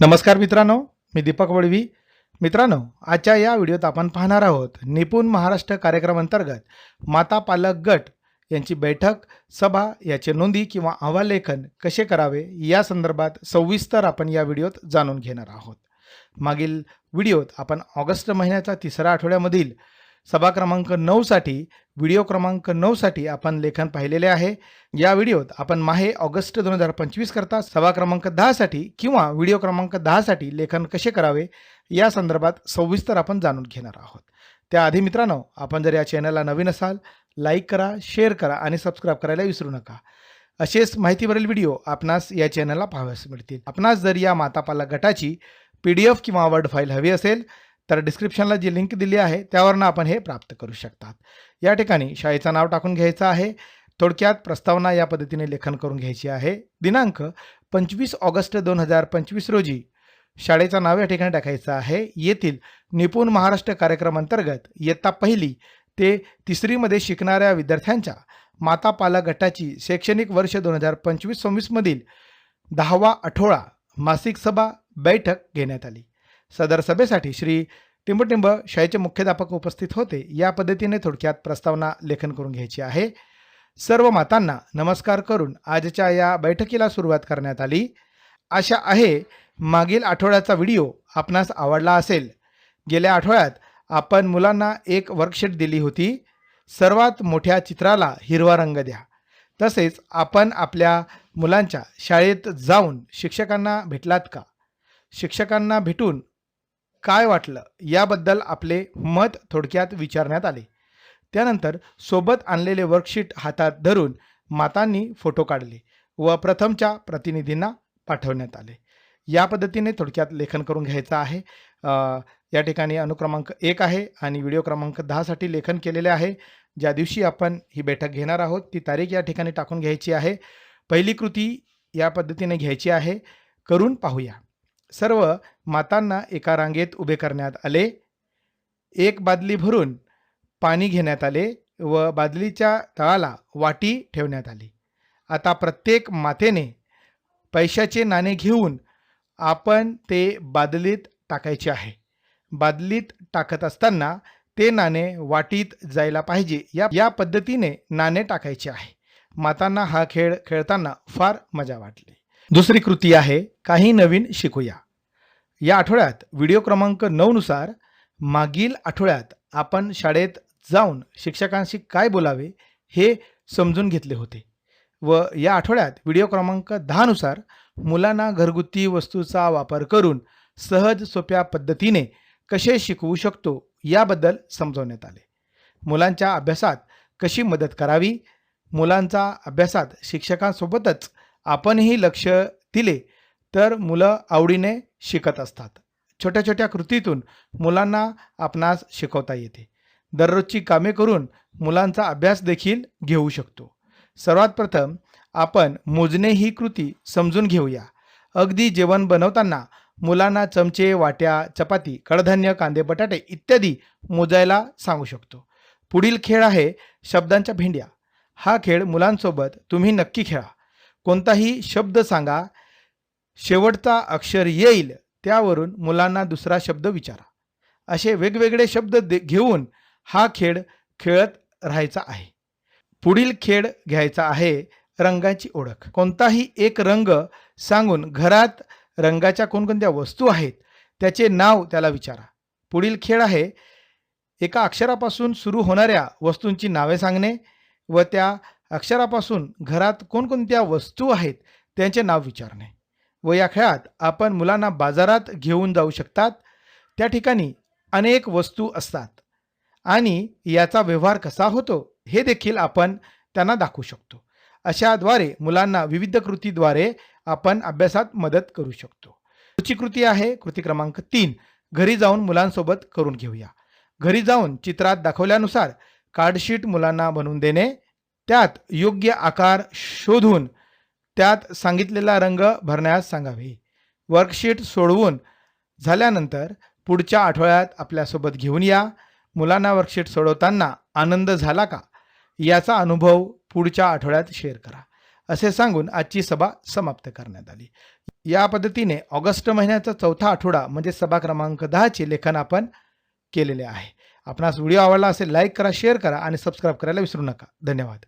नमस्कार मित्रांनो मी दीपक वडवी मित्रांनो आजच्या या व्हिडिओत आपण पाहणार आहोत निपुण महाराष्ट्र कार्यक्रम अंतर्गत माता पालक गट यांची बैठक सभा याचे नोंदी किंवा अहवाल लेखन कसे करावे या संदर्भात सविस्तर आपण या व्हिडिओत जाणून घेणार आहोत. मागील व्हिडिओत आपण ऑगस्ट महिन्याच्या तिसऱ्या आठवड्यामधील सभा क्रमांक नऊसाठी व्हिडिओ क्रमांक नऊसाठी आपण लेखन पाहिलेले आहे. या व्हिडिओत आपण माहे ऑगस्ट दोन हजार पंचवीस करता सभा क्रमांक दहासाठी किंवा व्हिडिओ क्रमांक दहासाठी लेखन कसे करावे या संदर्भात सविस्तर आपण जाणून घेणार आहोत. त्याआधी मित्रांनो आपण जर या चॅनलला नवीन असाल लाईक करा शेअर करा आणि सबस्क्राईब करायला विसरू नका. असेच माहितीवरील व्हिडिओ आपणास या चॅनलला पाहाव्यास मिळतील. आपणास जर या मातापाला गटाची पी डी एफ किंवा वर्ड फाईल हवी असेल तर डिस्क्रिप्शनला जी लिंक दिली आहे त्यावरनं आपण हे प्राप्त करू शकतात. या ठिकाणी शाळेचं नाव टाकून घ्यायचं आहे. थोडक्यात प्रस्तावना या पद्धतीने लेखन करून घ्यायची आहे. दिनांक पंचवीस ऑगस्ट दोन हजार पंचवीस रोजी शाळेचं नाव या ठिकाणी टाकायचं आहे. येथील निपुण महाराष्ट्र कार्यक्रम अंतर्गत इयत्ता पहिली ते तिसरीमध्ये शिकणाऱ्या विद्यार्थ्यांच्या माता पालक गटाची शैक्षणिक वर्ष दोन हजार पंचवीस सव्वीसमधील दहावा आठवडा मासिक सभा बैठक घेण्यात आली. सदर सभेसाठी श्री टिंबटिंब शाळेचे मुख्याध्यापक उपस्थित होते. या पद्धतीने थोडक्यात प्रस्तावना लेखन करून घ्यायची आहे. सर्व मातांना नमस्कार करून आजच्या या बैठकीला सुरुवात करण्यात आली. आशा आहे मागील आठवड्याचा व्हिडिओ आपणास आवडला असेल. गेल्या आठवड्यात आपण मुलांना एक वर्कशीट दिली होती. सर्वात मोठ्या चित्राला हिरवा रंग द्या. तसेच आपण आपल्या मुलांच्या शाळेत जाऊन शिक्षकांना भेटलात का? शिक्षकांना भेटून काय वाटलं याबद्दल आपले मत थोडक्यात विचारण्यात आले. त्यानंतर सोबत आणलेले वर्कशीट हातात धरून मातांनी फोटो काढले व प्रथमच्या प्रतिनिधींना पाठवण्यात आले. या पद्धतीने थोडक्यात लेखन करून घ्यायचं आहे. या ठिकाणी अनुक्रमांक एक आहे आणि व्हिडिओ क्रमांक दहासाठी लेखन केलेले आहे. ज्या दिवशी आपण ही बैठक घेणार आहोत ती तारीख या ठिकाणी टाकून घ्यायची आहे. पहिली कृती या पद्धतीने घ्यायची आहे. करून पाहूया. सर्व मातांना एका रांगेत उभे करण्यात आले. एक बादली भरून पाणी घेण्यात आले व बादलीच्या तळाला वाटी ठेवण्यात आली. आता प्रत्येक मातेने पैशाचे नाणे घेऊन आपण ते बादलीत टाकायचे आहे. बादलीत टाकत असताना ते नाणे वाटीत जायला पाहिजे. या या पद्धतीने नाणे टाकायचे आहे. मातांना हा खेळ खेळताना फार मजा वाटली. दुसरी कृती आहे काही नवीन शिकूया. या आठवड्यात व्हिडिओ क्रमांक नऊनुसार मागील आठवड्यात आपण शाळेत जाऊन शिक्षकांशी काय बोलावे हे समजून घेतले होते व या आठवड्यात व्हिडिओ क्रमांक दहानुसार मुलांना घरगुती वस्तूचा वापर करून सहज सोप्या पद्धतीने कसे शिकवू शकतो याबद्दल समजवण्यात आले. मुलांच्या अभ्यासात कशी मदत करावी? मुलांचा अभ्यासात शिक्षकांसोबतच आपणही लक्ष दिले तर मुलं आवडीने शिकत असतात. छोट्या छोट्या कृतीतून मुलांना आपणास शिकवता येते. दररोजची कामे करून मुलांचा अभ्यास देखील घेऊ शकतो. सर्वात प्रथम आपण मोजणे ही कृती समजून घेऊया. अगदी जेवण बनवताना मुलांना चमचे वाट्या चपाती कडधान्य कांदे बटाटे इत्यादी मोजायला सांगू शकतो. पुढील खेळ आहे शब्दांच्या भेंड्या. हा खेळ मुलांसोबत तुम्ही नक्की खेळा. कोणताही शब्द सांगा शेवटचा अक्षर येईल त्यावरून मुलांना दुसरा शब्द विचारा. असे वेगवेगळे शब्द दे घेऊन हा खेळ खेळत राहायचा आहे. पुढील खेळ घ्यायचा आहे रंगाची ओळख. कोणताही एक रंग सांगून घरात रंगाच्या कोणकोणत्या वस्तू आहेत त्याचे नाव त्याला विचारा. पुढील खेळ आहे एका अक्षरापासून सुरू होणाऱ्या वस्तूंची नावे सांगणे व त्या अक्षरापासून घरात कोणकोणत्या वस्तू आहेत त्यांचे नाव विचारणे. व या खेळात आपण मुलांना बाजारात घेऊन जाऊ शकतात. त्या ठिकाणी अनेक वस्तू असतात. आणि याचा व्यवहार कसा होतो हे देखील आपण त्यांना दाखवू शकतो. अशाद्वारे मुलांना विविध कृतीद्वारे आपण अभ्यासात मदत करू शकतो. पुढची कृती आहे कृती क्रमांक तीन. घरी जाऊन मुलांसोबत करून घेऊया. घरी जाऊन चित्रात दाखवल्यानुसार कार्डशीट मुलांना बनवून देणे. त्यात योग्य आकार शोधून त्यात सांगितलेला रंग भरण्यास सांगावे. वर्कशीट सोडवून झाल्यानंतर पुढच्या आठवड्यात आपल्यासोबत घेऊन या. मुलांना वर्कशीट सोडवताना आनंद झाला का? याचा अनुभव पुढच्या आठवड्यात शेअर करा. असे सांगून आजची सभा समाप्त करण्यात आली. या पद्धतीने ऑगस्ट महिन्याचा चौथा आठवडा म्हणजे सभा क्रमांक दहाचे लेखन आपण केलेले आहे. आपणास व्हिडिओ आवडला असेल लाईक करा शेअर करा आणि सबस्क्राईब करायला विसरू नका. धन्यवाद.